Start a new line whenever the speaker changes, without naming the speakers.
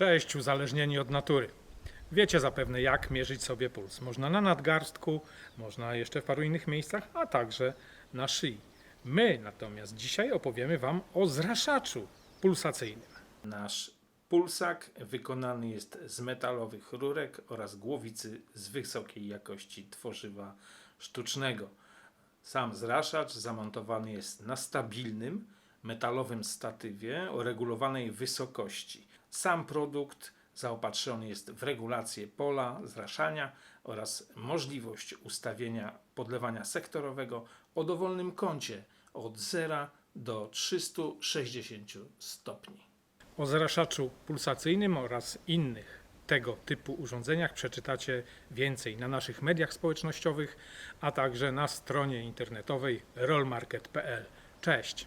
Cześć, uzależnieni od natury. Wiecie zapewne, jak mierzyć sobie puls. Można na nadgarstku, można jeszcze w paru innych miejscach, a także na szyi. My natomiast dzisiaj opowiemy Wam o zraszaczu pulsacyjnym. Nasz pulsak wykonany jest z metalowych rurek oraz głowicy z wysokiej jakości tworzywa sztucznego. Sam zraszacz zamontowany jest na stabilnym, metalowym statywie o regulowanej wysokości. Sam produkt zaopatrzony jest w regulację pola zraszania oraz możliwość ustawienia podlewania sektorowego o dowolnym kącie od 0 do 360 stopni. O zraszaczu pulsacyjnym oraz innych tego typu urządzeniach przeczytacie więcej na naszych mediach społecznościowych, a także na stronie internetowej rollmarket.pl. Cześć!